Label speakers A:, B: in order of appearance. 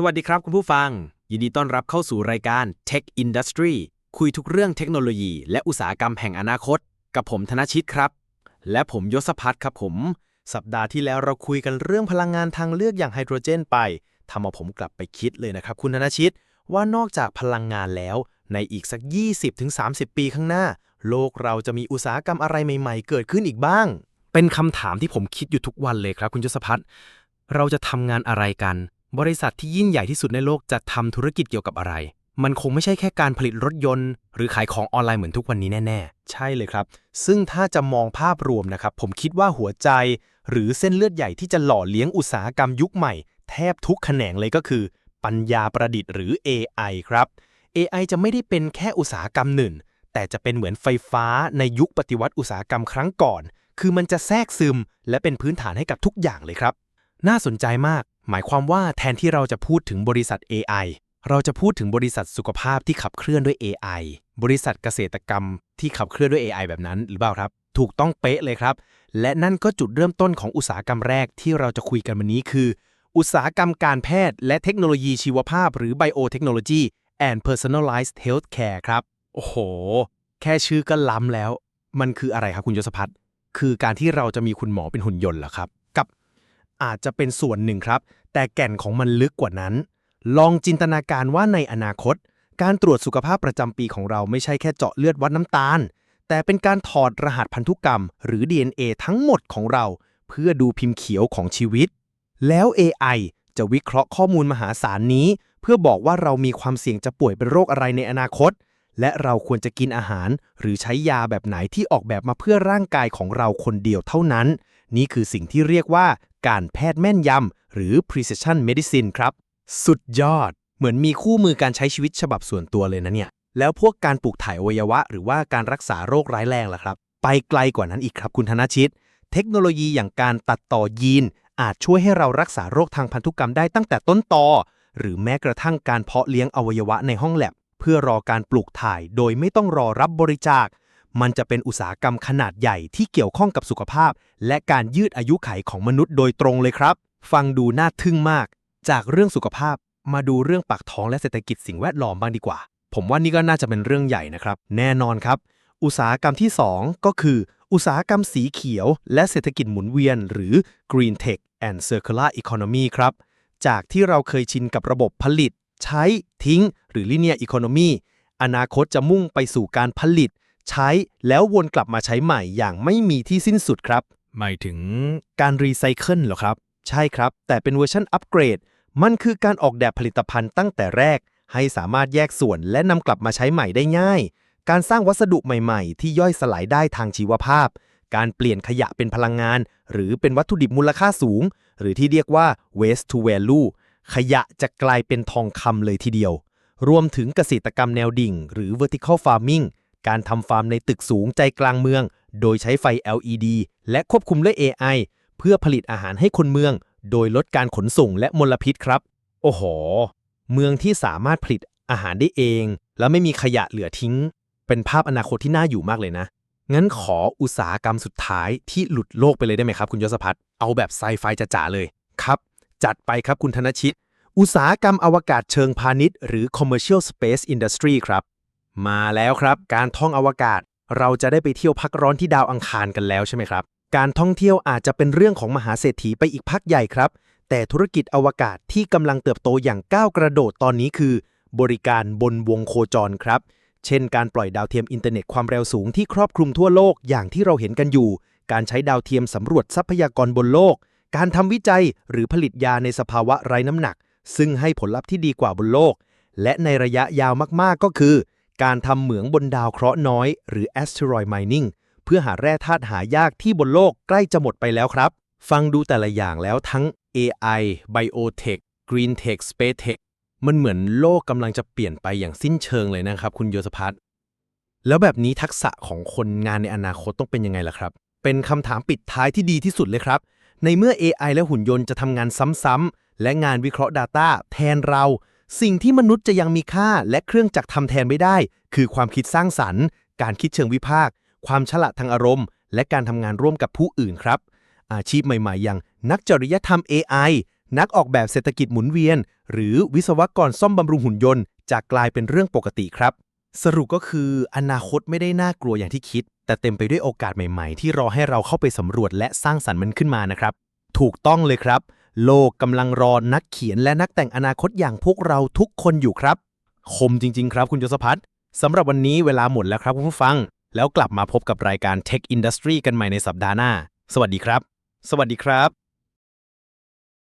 A: สวัสดีครับคุณผู้ฟัง ยินดีต้อนรับเข้าสู่รายการ Tech Industry คุยทุกเรื่องเทคโนโลยี และอุตสาหกรรมแห่งอนาคต กับผมธนชิตครับ และผมยศพัฒน์ครับผม
B: สัปดาห์ที่แล้วเราคุยกันเรื่องพลังงานทางเลือกอย่างไฮโดรเจนไปทำเอาผมกลับไปคิดเลยนะครับ คุณธนชิต ว่านอกจากพลังงานแล้ว ในอีกสัก 20-30 ปีข้างหน้า โลกเราจะมีอุตสาหกรรมอะไรใหม่ ๆ เกิดขึ้นอีกบ้าง
A: เป็นคำถามที่ผมคิดอยู่ทุกวันเลยครับ คุณยศพัฒน์เราจะทำงานอะไรกัน บริษัทที่ยิ่งใหญ่ที่สุดในโลกจะทำธุรกิจเกี่ยวกับอะไร มันคงไม่ใช่แค่การผลิตรถยนต์ หรือขายของออนไลน์เหมือนทุกวันนี้แน่ ๆ
B: ใช่เลยครับ ซึ่งถ้าจะมองภาพรวมนะครับ ผมคิดว่าหัวใจ หรือเส้นเลือดใหญ่ที่จะหล่อเลี้ยงอุตสาหกรรมยุคใหม่ แทบทุกแขนงเลยก็คือ ปัญญาประดิษฐ์หรือ AI ครับ AI จะไม่ได้เป็นแค่อุตสาหกรรมหนึ่ง แต่จะเป็นเหมือนไฟฟ้าในยุคปฏิวัติอุตสาหกรรมครั้งก่อน คือมันจะแทรกซึม และเป็นพื้นฐานให้กับทุกอย่างเลยครับ น่าสนใจมาก หมายความว่าแทนที่เราจะพูดถึงบริษัท AI เราจะพูดถึงบริษัทสุขภาพที่ขับเคลื่อนด้วย AI บริษัทเกษตรกรรมที่ขับเคลื่อนด้วย AI แบบนั้นหรือเปล่าครับ ถูกต้องเป๊ะเลยครับ และนั่นก็จุดเริ่มต้นของอุตสาหกรรมแรกที่เราจะคุยกันวันนี้คือ อุตสาหกรรมการแพทย์ และเทคโนโลยีชีวภาพ หรือ Biotechnology and Personalized Healthcare ครับ โอ้โห แค่ชื่อก็ล้ำแล้ว มันคืออะไรครับคุณยศพัฒน์คือการที่เราจะมีคุณหมอเป็นหุ่นยนต์เหรอครับ กับอาจจะเป็นส่วนหนึ่งครับ แต่แก่นของมันลึกกว่านั้น ลองจินตนาการว่าในอนาคต การตรวจสุขภาพประจำปีของเราไม่ใช่แค่เจาะเลือดวัดน้ำตาล แต่เป็นการถอดรหัสพันธุกรรม หรือ DNA ทั้งหมดของเรา เพื่อดูพิมพ์เขียวของชีวิต แล้ว AI จะวิเคราะห์ข้อมูลมหาศาลนี้ เพื่อบอกว่าเรามีความเสี่ยงจะป่วยเป็นโรคอะไรในอนาคต และเราควรจะกินอาหาร หรือใช้ยาแบบไหนที่ออกแบบมาเพื่อร่างกายของเราคนเดียวเท่านั้น นี่คือสิ่งที่เรียกว่าการแพทย์แม่นยำหรือ precision medicine ครับ สุดยอด เหมือนมีคู่มือการใช้ชีวิตฉบับส่วนตัวเลยนะเนี่ย แล้วพวกการปลูกถ่ายอวัยวะ หรือว่าการรักษาโรคร้ายแรงล่ะครับ ไปไกลกว่านั้นอีกครับคุณธนชิต เทคโนโลยีอย่างการตัดต่อยีน อาจช่วยให้เรารักษาโรคทางพันธุกรรมได้ตั้งแต่ต้นตอ หรือแม้กระทั่งการเพาะเลี้ยงอวัยวะในห้องแลบเพื่อรอการปลูกถ่ายโดยไม่ต้องรอรับบริจาค มันจะเป็นอุตสาหกรรมขนาดใหญ่ที่เกี่ยวข้องกับสุขภาพ และการยืดอายุขัยของมนุษย์โดยตรงเลยครับ ฟังดูน่าทึ่งมาก จากเรื่องสุขภาพมาดูเรื่องปากท้องและเศรษฐกิจสิ่งแวดล้อมบ้างดีกว่า ผมว่านี่ก็น่าจะเป็นเรื่องใหญ่นะครับ แน่นอนครับ อุตสาหกรรมที่ 2 ก็คือ อุตสาหกรรมสีเขียว และเศรษฐกิจหมุนเวียน หรือ Green Tech and Circular Economy ครับ จากที่เราเคยชินกับระบบผลิต ใช้ ทิ้ง หรือ Linear Economy อนาคตจะมุ่งไปสู่การผลิต ใช้แล้ววนกลับมาใช้ใหม่อย่างไม่มีที่สิ้นสุดครับ หมายถึงการรีไซเคิลเหรอครับ ใช่ครับ แต่เป็นเวอร์ชันอัปเกรด มันคือการออกแบบผลิตภัณฑ์ตั้งแต่แรก ให้สามารถแยกส่วนและนำกลับมาใช้ใหม่ได้ง่าย การสร้างวัสดุใหม่ๆ ที่ย่อยสลายได้ทางชีวภาพ การเปลี่ยนขยะเป็นพลังงาน หรือเป็นวัตถุดิบมูลค่าสูง หรือที่เรียกว่า waste to value ขยะจะกลายเป็นทองคำเลยทีเดียว รวมถึงเกษตรกรรมแนวดิ่ง หรือ vertical farming การทำฟาร์มในตึกสูงใจกลางเมือง โดยใช้ไฟ LED และควบคุมด้วย AI เพื่อผลิตอาหารให้คนเมือง โดยลดการขนส่งและมลพิษครับ โอ้โห เมืองที่สามารถผลิตอาหารได้เอง แล้วไม่มีขยะเหลือทิ้ง เป็นภาพอนาคตที่น่าอยู่มากเลยนะ งั้นขออุตสาหกรรมสุดท้ายที่หลุดโลกไปเลยได้ไหมครับคุณยศพัฒน์เอาแบบไซไฟจ๋าเลยครับ จัดไปครับคุณธนชิต อุตสาหกรรมอวกาศเชิงพาณิชย์ หรือ commercial space industry ครับ มาแล้วครับ การท่องอวกาศ เราจะได้ไปเที่ยวพักร้อนที่ดาวอังคารกันแล้วใช่ไหมครับ การท่องเที่ยวอาจจะเป็นเรื่องของมหาเศรษฐีไปอีกพักใหญ่ครับ แต่ธุรกิจอวกาศที่กำลังเติบโตอย่างก้าวกระโดดตอนนี้คือ บริการบนวงโคจรครับ เช่น การปล่อยดาวเทียมอินเทอร์เน็ตความเร็วสูงที่ครอบคลุมทั่วโลกอย่างที่เราเห็นกันอยู่ การใช้ดาวเทียมสำรวจทรัพยากรบนโลก การทำวิจัยหรือผลิตยาในสภาวะไร้น้ำหนัก ซึ่งให้ผลลัพธ์ที่ดีกว่าบนโลก และในระยะยาวมากๆก็คือ การทำเหมืองบนดาวเคราะห์น้อย หรือ asteroid mining พื่อหาแร่ธาตุหายากที่บนโลกใกล้จะหมดไปแล้วครับ ฟังดูแต่ละอย่างแล้วทั้ง AI Biotech Green Tech Space Tech มันเหมือนโลกกำลังจะเปลี่ยนไปอย่างสิ้นเชิงเลยนะครับ คุณโยสพัฒน์แล้วแบบนี้ทักษะของคนงานในอนาคตต้องเป็นยังไงล่ะครับ เป็นคำถามปิดท้ายที่ดีที่สุดเลยครับ ในเมื่อ AI และหุ่นยนต์จะทำงานซ้ำๆและงานวิเคราะห์ Data แทนเรา สิ่งที่มนุษย์จะยังมีค่าและเครื่องจักรทำแทนไม่ได้ คือความคิดสร้างสรรค์ การคิดเชิงวิพากษ์ ความฉลาดทางอารมณ์ และการทำงานร่วมกับผู้อื่นครับ อาชีพใหม่ๆ อย่างนักจริยธรรม AI นักออกแบบเศรษฐกิจหมุนเวียน หรือวิศวกรซ่อมบำรุงหุ่นยนต์จะกลายเป็นเรื่องปกติครับ สรุปก็คืออนาคตไม่ได้น่ากลัวอย่างที่คิด แต่เต็มไปด้วยโอกาสใหม่ๆ ที่รอให้เราเข้าไปสำรวจและสร้างสรรค์มันขึ้นมานะครับ ถูกต้องเลยครับ โลกกำลังรอนักเขียนและนักแต่งอนาคตอย่างพวกเราทุกคนอยู่ครับ คมจริง ๆ ครับคุณยศพัฒน์สำหรับวันนี้เวลาหมดแล้วครับคุณผู้ฟัง แล้วกลับมาพบกับรายการ Tech Industry กันใหม่ในสัปดาห์หน้า สวัสดีครับ สวัสดีครับ